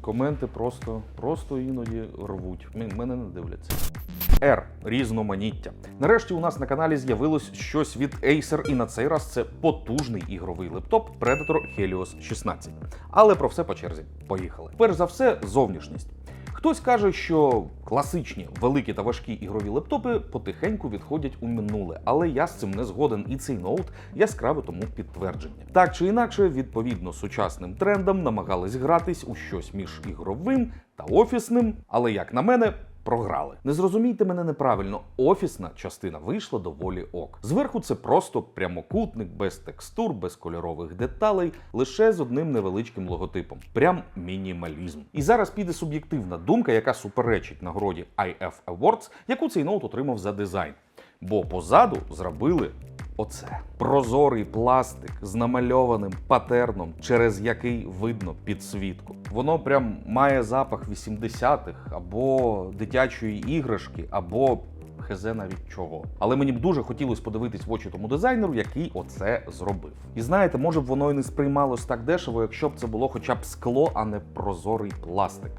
Коменти просто, просто іноді рвуть. Мене не дивляться. R – різноманіття. Нарешті у нас на каналі з'явилось щось від Acer, і на цей раз це потужний ігровий лептоп Predator Helios 16. Але про все по черзі. Поїхали. Перш за все, зовнішність. Хтось каже, що класичні великі та важкі ігрові лептопи потихеньку відходять у минуле, але я з цим не згоден, і цей ноут яскраве тому підтвердження. Так чи інакше, відповідно сучасним трендам намагались гратись у щось між ігровим та офісним, але як на мене. Програли. Не зрозумійте мене неправильно, офісна частина вийшла доволі ок. Зверху це просто прямокутник, без текстур, без кольорових деталей, лише з одним невеличким логотипом. Прям мінімалізм. І зараз піде суб'єктивна думка, яка суперечить нагороді IF Awards, яку цей ноут отримав за дизайн. Бо позаду зробили Оце прозорий пластик з намальованим патерном, через який видно підсвітку. Воно прям має запах 80-х або дитячої іграшки, або хезе навіть чого. Але мені б дуже хотілося подивитись в очі тому дизайнеру, який оце зробив. І знаєте, може б воно і не сприймалось так дешево, якщо б це було хоча б скло, а не прозорий пластик.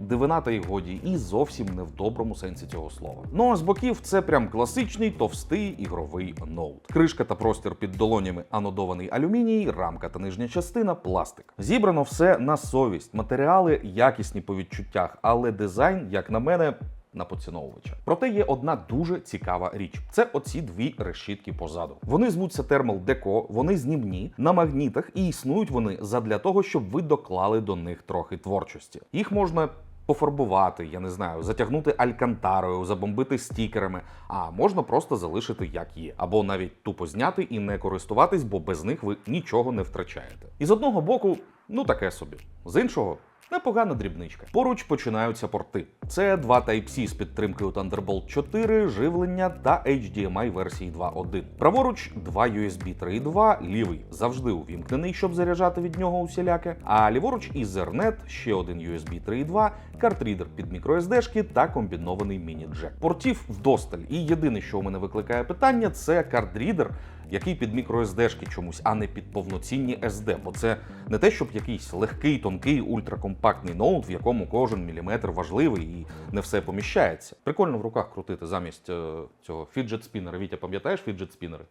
Дивина та й годі, і зовсім не в доброму сенсі цього слова. Ну а з боків це прям класичний товстий ігровий ноут. Кришка та простір під долонями анодований алюміній, рамка та нижня частина пластик. Зібрано все на совість, матеріали якісні по відчуттях, але дизайн, як на мене. На поціновувача. Проте є одна дуже цікава річ: це оці дві решітки позаду. Вони звуться Thermal Deco, вони знімні на магнітах, і існують вони задля того, щоб ви доклали до них трохи творчості. Їх можна пофарбувати, я не знаю, затягнути алькантарою, забомбити стікерами, а можна просто залишити як є, або навіть тупо зняти і не користуватись, бо без них ви нічого не втрачаєте. І з одного боку, ну таке собі, з іншого. Непогана дрібничка. Поруч починаються порти. Це два Type-C з підтримкою Thunderbolt 4, живлення та HDMI версії 2.1. Праворуч два USB 3.2, лівий завжди увімкнений, щоб заряджати від нього усіляке. А ліворуч Ethernet, ще один USB 3.2, картрідер під microSD-шки та комбінований міні-джек. Портів вдосталь. І єдине, що у мене викликає питання, це картрідер, який під microSD-шки чомусь, а не під повноцінні SD, бо це не те, щоб якийсь легкий, тонкий, ультракомпактний ноут, в якому кожен міліметр важливий і не все поміщається. Прикольно в руках крутити замість е, цього фіджет спінера. Вітя, пам'ятаєш фіджет спінери?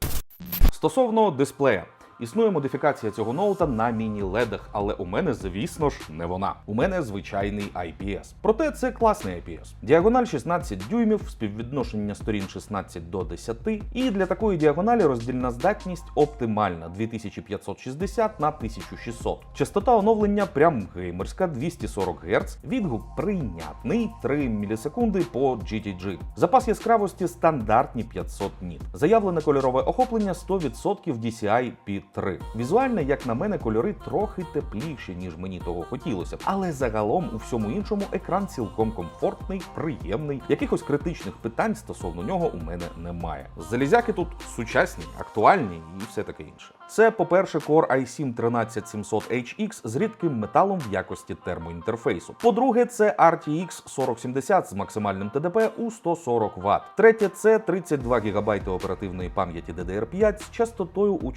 Стосовно дисплея. Існує модифікація цього ноута на міні-ледах, але у мене, звісно ж, не вона. У мене звичайний IPS. Проте це класний IPS. Діагональ 16 дюймів, співвідношення сторін 16 до 10, і для такої діагоналі роздільна здатність оптимальна 2560 на 1600. Частота оновлення прям геймерська 240 Гц, відгук прийнятний 3 мілісекунди по GTG. Запас яскравості стандартні 500 ніт. Заявлене кольорове охоплення 100% DCI P3. Візуально, як на мене, кольори трохи тепліші, ніж мені того хотілося. Але загалом у всьому іншому екран цілком комфортний, приємний. Якихось критичних питань стосовно нього у мене немає. Залізяки тут сучасні, актуальні і все таке інше. Це, по-перше, Core i7 13700HX з рідким металом в якості термоінтерфейсу. По-друге, це RTX 4070 з максимальним ТДП у 140 Вт. Третє це 32 ГБ оперативної пам'яті DDR5 з частотою у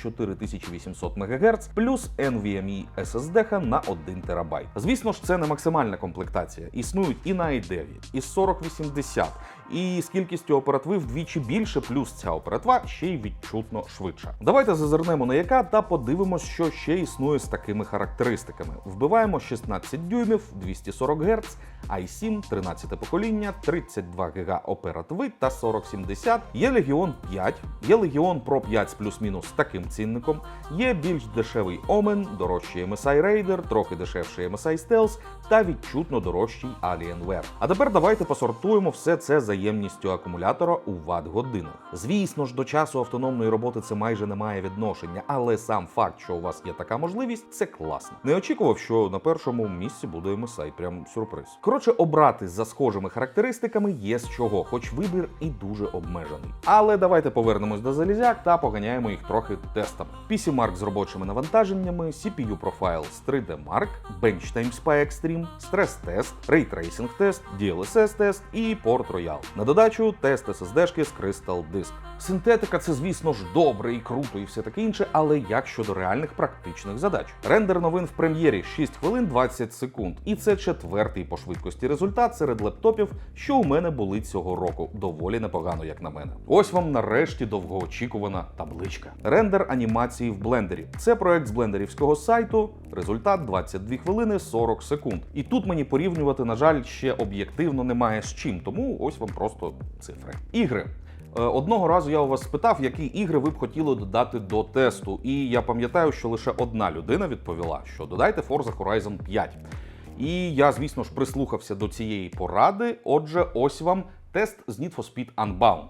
4800 МГц плюс NVMe SSD на 1 ТБ. Звісно ж, це не максимальна комплектація. Існують і на i9, і 4080, і з кількістю оператив вдвічі більше, плюс ця оператива ще й відчутно швидша. Давайте зазирнемо на яка та подивимось, що ще існує з такими характеристиками. Вбиваємо 16 дюймів, 240 Гц, i7, 13 покоління, 32 ГБ оперативи та 4070. Є Legion 5, є Legion Pro 5 з плюс-мінус таким цінником, є більш дешевий Omen, дорожчий MSI Raider, трохи дешевший MSI Stealth та відчутно дорожчий Alienware. А тепер давайте посортуємо все це за ємністю акумулятора у ватт-годинах. Звісно ж, до часу автономної роботи це майже не має відношення, але сам факт, що у вас є така можливість, це класно. Не очікував, що на першому місці буде MSI, прям сюрприз. Коротше, обрати за схожими характеристиками є з чого, хоч вибір і дуже обмежений. Але давайте повернемось до залізяк та поганяємо їх трохи тестами. PC Mark з робочими навантаженнями, CPU Profile з 3D Mark, Benchtime Spy Extreme, стрес-тест, Ray Tracing тест, DLSS тест і Port Royal. На додачу тест SSD-шки з Crystal Disk. Синтетика це, звісно ж, добре і круто, і все таке інше, але як щодо реальних практичних задач? Рендер новин в прем'єрі 6 хвилин 20 секунд, і це четвертий по швидкості результат серед лептопів, що у мене були цього року. Доволі непогано, як на мене. Ось вам нарешті довгоочікувана табличка. Рендер анімації в блендері. Це проект з блендерівського сайту. Результат 22 хвилини 40 секунд. І тут мені порівнювати, на жаль, ще об'єктивно немає з чим, тому ось вам просто цифри. Ігри. Е, Одного разу я у вас спитав, які ігри ви б хотіли додати до тесту, і я пам'ятаю, що лише одна людина відповіла, що додайте Forza Horizon 5. І я, звісно ж, прислухався до цієї поради. Отже, ось вам тест з Need for Speed Unbound.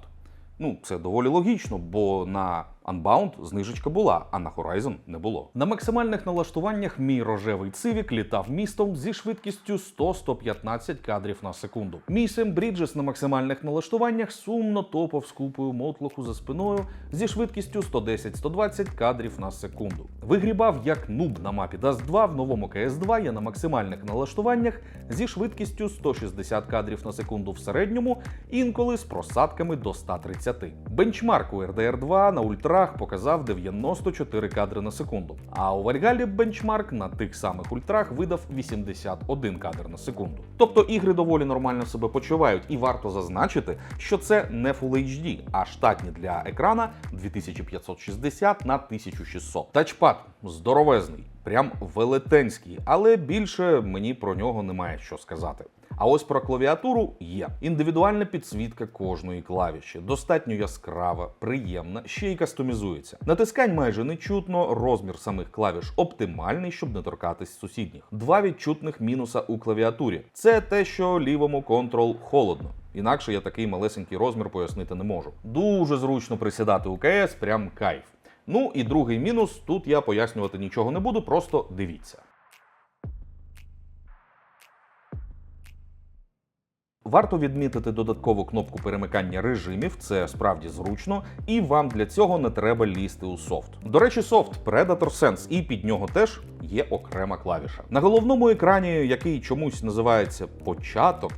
Ну, це доволі логічно, бо на Unbound знижечка була, а на Horizon не було. На максимальних налаштуваннях мій рожевий цивік літав містом зі швидкістю 100-115 кадрів на секунду. Мій Sam Bridges на максимальних налаштуваннях сумно топав з купою мотлоху за спиною зі швидкістю 110-120 кадрів на секунду. Вигрібав як нуб на мапі Dust 2 в новому CS2 я на максимальних налаштуваннях зі швидкістю 160 кадрів на секунду в середньому, інколи з просадками до 130. Бенчмарк у RDR 2 на ультрах показав 94 кадри на секунду. А у Вальгалі бенчмарк на тих самих ультрах видав 81 кадр на секунду. Тобто ігри доволі нормально себе почувають, і варто зазначити, що це не Full HD, а штатні для екрана 2560 на 1600. Тачпад здоровезний, прям велетенський, але більше мені про нього немає що сказати. А ось про клавіатуру є індивідуальна підсвітка кожної клавіші, достатньо яскрава, приємна, ще й кастомізується. Натискань майже не чутно, розмір самих клавіш оптимальний, щоб не торкатись сусідніх. Два відчутних мінуса у клавіатурі це те, що лівому Ctrl холодно. Інакше я такий малесенький розмір пояснити не можу. Дуже зручно присідати у КС, прям кайф. Ну і другий мінус тут я пояснювати нічого не буду, просто дивіться. Варто відмітити додаткову кнопку перемикання режимів, це справді зручно, і вам для цього не треба лізти у софт. До речі, софт Predator Sense, і під нього теж є окрема клавіша. На головному екрані, який чомусь називається початок,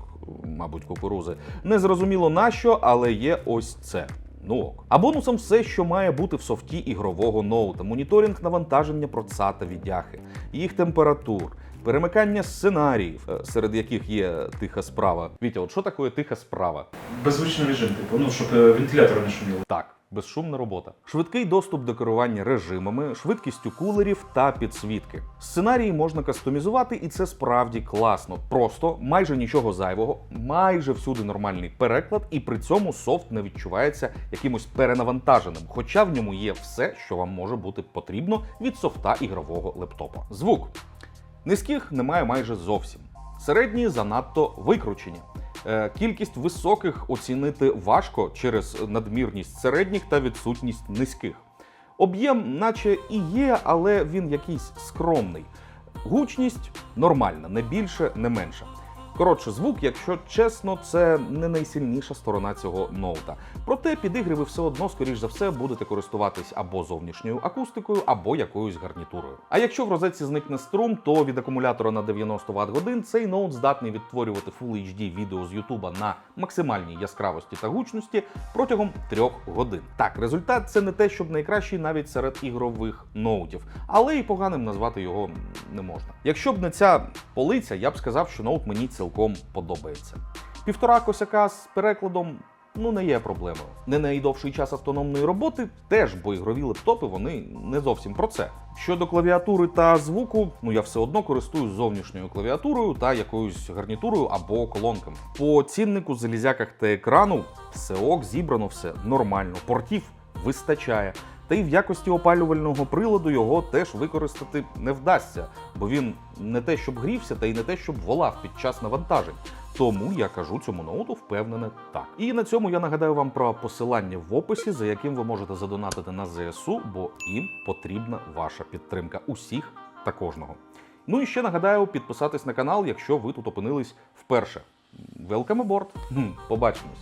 мабуть, кукурузи, незрозуміло на що, але є ось це. Ну ок. А бонусом все, що має бути в софті ігрового ноута: моніторинг навантаження проца та віддяхи, їх температур. Перемикання сценаріїв, е, серед яких є тиха справа. Вітя, от що таке тиха справа? Беззвучний режим, типу, ну, щоб е, вентилятори не шуміли. Так, безшумна робота. Швидкий доступ до керування режимами, швидкістю кулерів та підсвітки. Сценарії можна кастомізувати, і це справді класно. Просто майже нічого зайвого, майже всюди нормальний переклад, і при цьому софт не відчувається якимось перенавантаженим, хоча в ньому є все, що вам може бути потрібно від софта ігрового лептопа. Звук. Низьких немає майже зовсім. Середні занадто викручені. Е, Кількість високих оцінити важко через надмірність середніх та відсутність низьких. Об'єм, наче і є, але він якийсь скромний. Гучність нормальна, не більше, не менше. Коротше, звук, якщо чесно, це не найсильніша сторона цього ноута. Проте під ігри ви все одно, скоріш за все, будете користуватись або зовнішньою акустикою, або якоюсь гарнітурою. А якщо в розетці зникне струм, то від акумулятора на 90 Вт годин цей ноут здатний відтворювати Full HD відео з Ютуба на максимальній яскравості та гучності протягом трьох годин. Так, результат це не те, щоб найкращий навіть серед ігрових ноутів, але і поганим назвати його не можна. Якщо б не ця полиця, я б сказав, що ноут мені цілком подобається. Півтора косяка з перекладом. Ну, не є проблемою. Не найдовший час автономної роботи теж, бо ігрові лептопи вони не зовсім про це. Щодо клавіатури та звуку, ну я все одно користуюсь зовнішньою клавіатурою та якоюсь гарнітурою або колонками. По ціннику, залізяках та екрану все зібрано все нормально, портів вистачає. Та й в якості опалювального приладу його теж використати не вдасться, бо він не те, щоб грівся, та й не те, щоб волав під час навантажень. Тому я кажу цьому ноуту впевнене так. І на цьому я нагадаю вам про посилання в описі, за яким ви можете задонатити на ЗСУ, бо їм потрібна ваша підтримка усіх та кожного. Ну і ще нагадаю підписатись на канал, якщо ви тут опинились вперше. Welcome aboard! Побачимось!